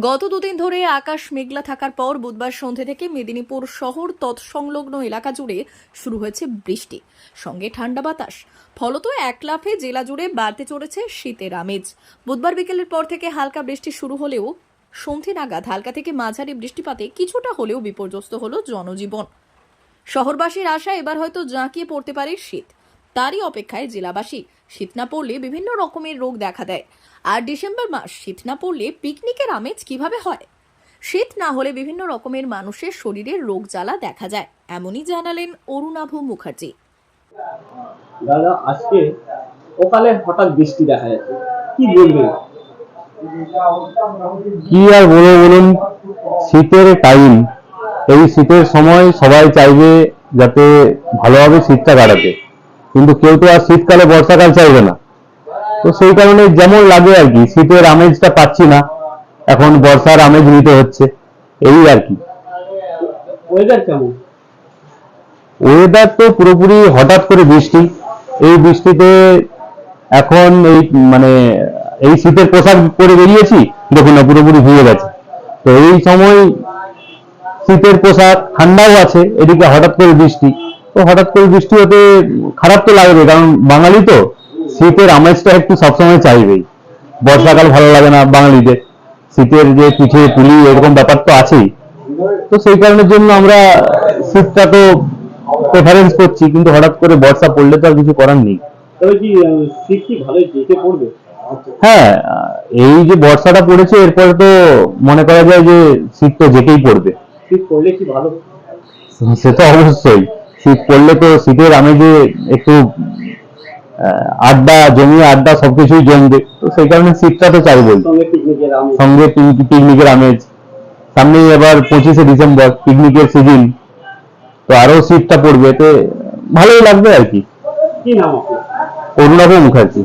গত দুদিন ধরে আকাশ মেঘলা থাকার পর বুধবার সন্ধে থেকে মেদিনীপুর শহর তৎসংলগ্ন এলাকা জুড়ে শুরু হয়েছে বৃষ্টি। সঙ্গে ঠান্ডা বাতাস। ফলত এক লাফে জেলা জুড়ে বাড়তে চড়েছে শীতের আমেজ। বুধবার বিকেলের পর থেকে হালকা বৃষ্টি শুরু হলেও সন্ধে নাগাদ হালকা থেকে মাঝারি বৃষ্টিপাতে কিছুটা হলেও বিপর্যস্ত হলো জনজীবন। শহরবাসীর আশা এবার হয়তো জাঁকিয়ে পড়তে পারে শীত। তারই অপেক্ষায় জেলাবাসী শীত না পড়লে বিভিন্ন রকমের রোগ দেখা দেয়। আর ডিসেম্বর মাস শীত না পড়লে পিকনিকের আমেজ কীভাবে হয়? শীত না হলে বিভিন্ন রকমের মানুষের শরীরে রোগ জ্বালা দেখা যায় এমনই জানালেন অরুণাভ মুখার্জি। দাদা আজকে সকালে হঠাৎ বৃষ্টি দেখা যাচ্ছে। কি বলবেন? কি আর বলব বলুন শীতের টাইম এই শীতের সময় সবাই চাইবে যাতে ভালোভাবে শীতটা কাটাতে। কিন্তু কেউ তো আর শীতকালে বর্ষাকাল চাইবে না। তো সেই কারণে যেমন লাগে আর কি শীতের আমেজটা পাচ্ছি না এখন বর্ষার আমেজ নিতে হচ্ছে এই আর কি। ওয়েদার কেমন? ওয়েদার তো পুরোপুরি হঠাৎ করে বৃষ্টি এই বৃষ্টিতে এখন এই মানে এই শীতের পোশাক পরে বেরিয়েছি দেখুন না পুরোপুরি ভিজে গেছে। তো এই সময় শীতের পোশাক ঠান্ডাও আছে এদিকে হঠাৎ করে বৃষ্টি। তো হঠাৎ করে বৃষ্টি হতে খারাপ তো লাগবে কারণ বাঙালি তো শীতের আমেজটা একটু সবসময় চাইবেই। বর্ষাকাল ভালো লাগে না বাঙালিদের। শীতের যে পিঠে পুলি এরকম ব্যাপার তো আছেই। তো সেই কারণের জন্য আমরা শীতটা তো প্রেফারেন্স করছি কিন্তু হঠাৎ করে বর্ষা পড়লে তো আর কিছু করার নেই। হ্যাঁ এই যে বর্ষাটা পড়েছে এরপরে তো মনে করা যায় যে শীত তো যেতেই পড়বে। শীত পড়লে কি ভালো? সে তো অবশ্যই। শীত পড়লে তো শীতের আমেজে একটু আড্ডা জমি আড্ডা সবকিছুই জমবে। তো সেই কারণে শীতটা তো চাইবই সঙ্গে পিকনিকের আমেজ। সামনেই এবার পঁচিশে ডিসেম্বর পিকনিকের সিজন তো আরও শীতটা পড়বে তো ভালোই লাগবে আর কি। অরুণাভ মুখার্জি।